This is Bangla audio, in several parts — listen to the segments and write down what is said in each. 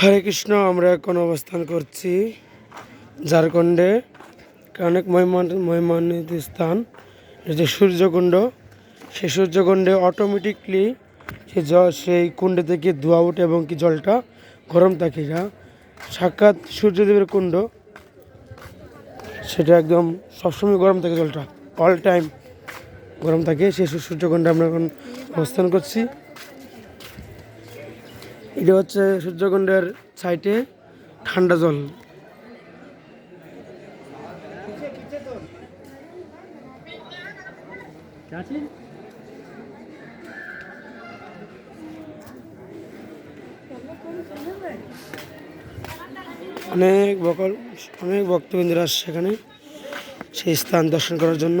হরে কৃষ্ণ, আমরা এখন অবস্থান করছি ঝাড়খণ্ডে। অনেক মহিমান মহিমান্বিত স্থান যে সূর্যকুণ্ড, সেই সূর্যকুণ্ডে অটোমেটিকলি সে জল সেই কুণ্ডে থেকে ধোয়া ওঠে এবং কি জলটা গরম থাকে যা সাক্ষাৎ সূর্যদেবের কুণ্ড। সেটা একদম সবসময় গরম থাকে জলটা অল টাইম গরম থাকে। সেই সূর্যকুণ্ডে আমরা এখন অবস্থান করছি। এটা হচ্ছে সূর্যকুণ্ডের সাইটে ঠান্ডা জল। অনেক বকল, অনেক ভক্তবৃন্দরা আসছে সেখানে, সেই স্থান দর্শন করার জন্য।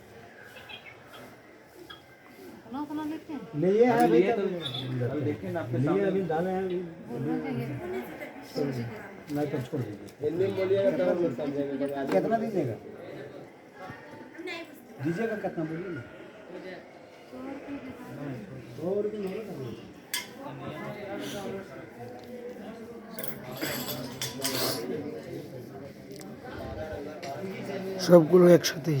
उतना उतना लेते हैं लिए है अभी लिए तक तो अभी देखिए ना आपके लिए सामने अभी डाले हैं अभी बोलना चाहिए नहीं तो छोड़ दीजिए कितना दीजिएगा दीजिएगा कितना बोलिए ना सौ रुपये नहीं होगा। সবগুলো একসাথেই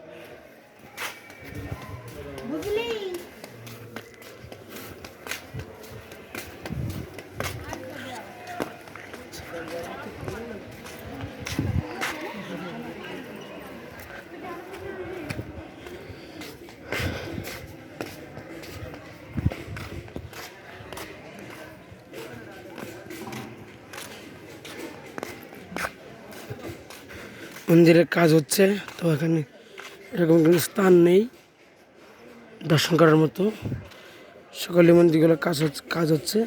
মন্দিরের কাজ হচ্ছে, তো এখানে এরকম কোনো স্থান নেই, দর্শন করার মতো। সকলে মন্দিরগুলো কাজ হচ্ছে কাজ হচ্ছে।